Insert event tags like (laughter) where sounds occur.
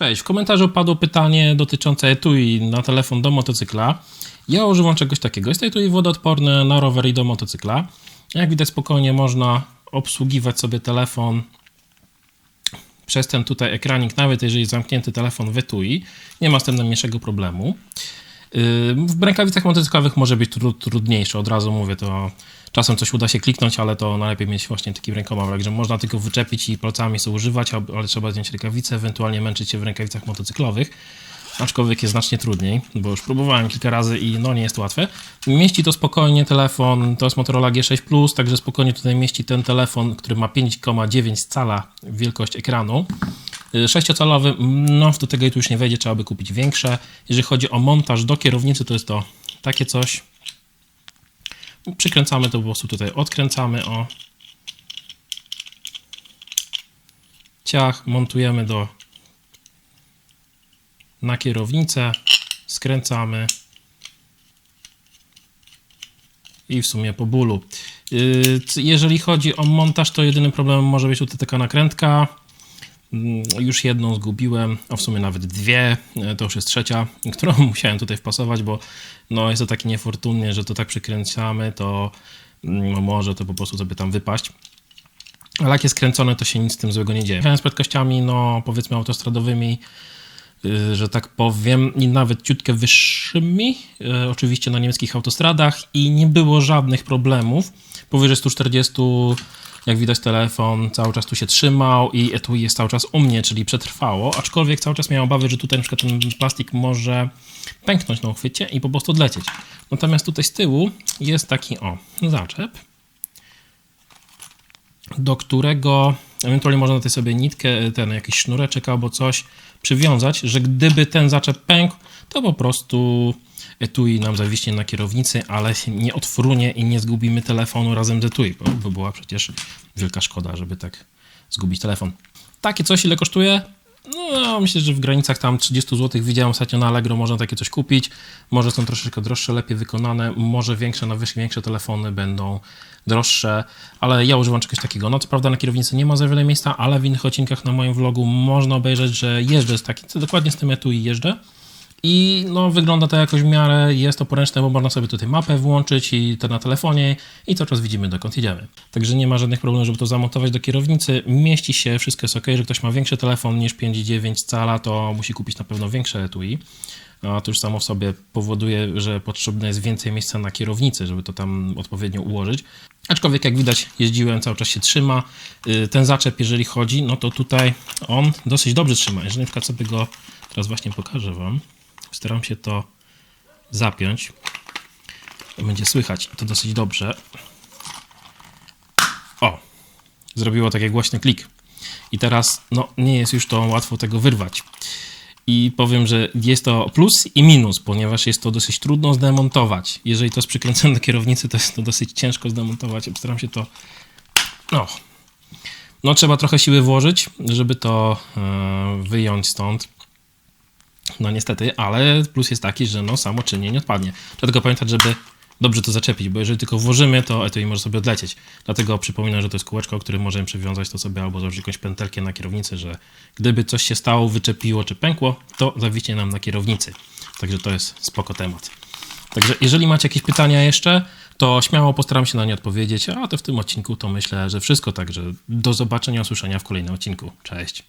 Cześć, w komentarzu padło pytanie dotyczące etui na telefon do motocykla. Ja używam czegoś takiego. Jest to etui wodoodporne na rower i do motocykla. Jak widać spokojnie można obsługiwać sobie telefon przez ten tutaj ekranik, nawet jeżeli zamknięty telefon w etui. Nie ma z tym najmniejszego problemu. W rękawicach motocyklowych może być tru- trudniejsze, od razu mówię, to czasem coś uda się kliknąć, ale to najlepiej mieć właśnie takim rękomawek, że można tylko wyczepić i palcami sobie używać, ale trzeba zdjąć rękawice, ewentualnie męczyć się w rękawicach motocyklowych. Aczkolwiek jest znacznie trudniej, bo już próbowałem kilka razy i no nie jest łatwe. Mieści to spokojnie telefon, to jest Motorola G6 Plus, także spokojnie tutaj mieści ten telefon, który ma 5,9 cala wielkość ekranu. 6-calowy, no do tego już nie wejdzie, trzeba by kupić większe. Jeżeli chodzi o montaż do kierownicy, to jest to takie coś. Przykręcamy to po prostu tutaj, odkręcamy o. Ciach, montujemy do na kierownicę, skręcamy i w sumie po bólu. C- Jeżeli chodzi o montaż, to jedynym problemem może być tutaj taka nakrętka. Mm, Już jedną zgubiłem, a w sumie nawet dwie, e, to już jest trzecia, (laughs) którą musiałem tutaj wpasować, bo no jest to takie niefortunnie, że to tak przykręcamy, to mm, może to po prostu sobie tam wypaść. Ale jak jest kręcone, to się nic z tym złego nie dzieje. Z prędkościami, no powiedzmy autostradowymi, y, że tak powiem, i nawet ciutkę wyższymi, y, oczywiście na niemieckich autostradach i nie było żadnych problemów. Powyżej 140, jak widać telefon cały czas tu się trzymał i etui jest cały czas u mnie, czyli przetrwało, aczkolwiek cały czas miałem obawy, że tutaj na przykład ten plastik może pęknąć na uchwycie i po prostu odlecieć. Natomiast tutaj z tyłu jest taki, o, zaczep, do którego ewentualnie można tutaj sobie nitkę, ten jakiś sznureczek albo coś przywiązać, że gdyby ten zaczep pękł, to po prostu etui nam zawiśnie na kierownicy, ale nie odfrunie i nie zgubimy telefonu razem z etui, bo by była przecież wielka szkoda, żeby tak zgubić telefon. Takie coś ile kosztuje? No, myślę, że w granicach tam 30 zł widziałem ostatnio na Allegro, można takie coś kupić. Może są troszeczkę droższe, lepiej wykonane, może większe, na wyższe, większe telefony będą droższe, ale ja używam czegoś takiego. No, co prawda na kierownicy nie ma za wiele miejsca, ale w innych odcinkach na moim vlogu można obejrzeć, że jeżdżę z takim, dokładnie z tym etui jeżdżę. I no, wygląda to jakoś w miarę, jest to poręczne, bo można sobie tutaj mapę włączyć i to na telefonie i cały czas widzimy dokąd jedziemy. Także nie ma żadnych problemów, żeby to zamontować do kierownicy. Mieści się, wszystko jest ok. Że ktoś ma większy telefon niż 5,9 cala, to musi kupić na pewno większe etui. A to już samo w sobie powoduje, że potrzebne jest więcej miejsca na kierownicy, żeby to tam odpowiednio ułożyć. Aczkolwiek jak widać jeździłem, cały czas się trzyma. Y, Ten zaczep, jeżeli chodzi, no to tutaj on dosyć dobrze trzyma. Jeżeli na przykład sobie go, teraz właśnie pokażę Wam, staram się to zapiąć, będzie słychać to dosyć dobrze. O, zrobiło taki głośny klik. I teraz, no, nie jest już to łatwo tego wyrwać. I powiem, że jest to plus i minus, ponieważ jest to dosyć trudno zdemontować. Jeżeli to jest przykręcone do kierownicy, to jest to dosyć ciężko zdemontować. Staram się to. No. No, trzeba trochę siły włożyć, żeby to e, wyjąć stąd. No niestety, ale plus jest taki, że no samo czynnie nie odpadnie. Trzeba tylko pamiętać, żeby dobrze to zaczepić, bo jeżeli tylko włożymy, to etui może sobie odlecieć. Dlatego przypominam, że to jest kółeczko, którym możemy przywiązać to sobie albo założyć jakąś pętelkę na kierownicy, że gdyby coś się stało, wyczepiło czy pękło, to zawiśnie nam na kierownicy. Także to jest spoko temat. Także jeżeli macie jakieś pytania jeszcze, to śmiało postaram się na nie odpowiedzieć, a to w tym odcinku to myślę, że wszystko. Także do zobaczenia, usłyszenia w kolejnym odcinku. Cześć.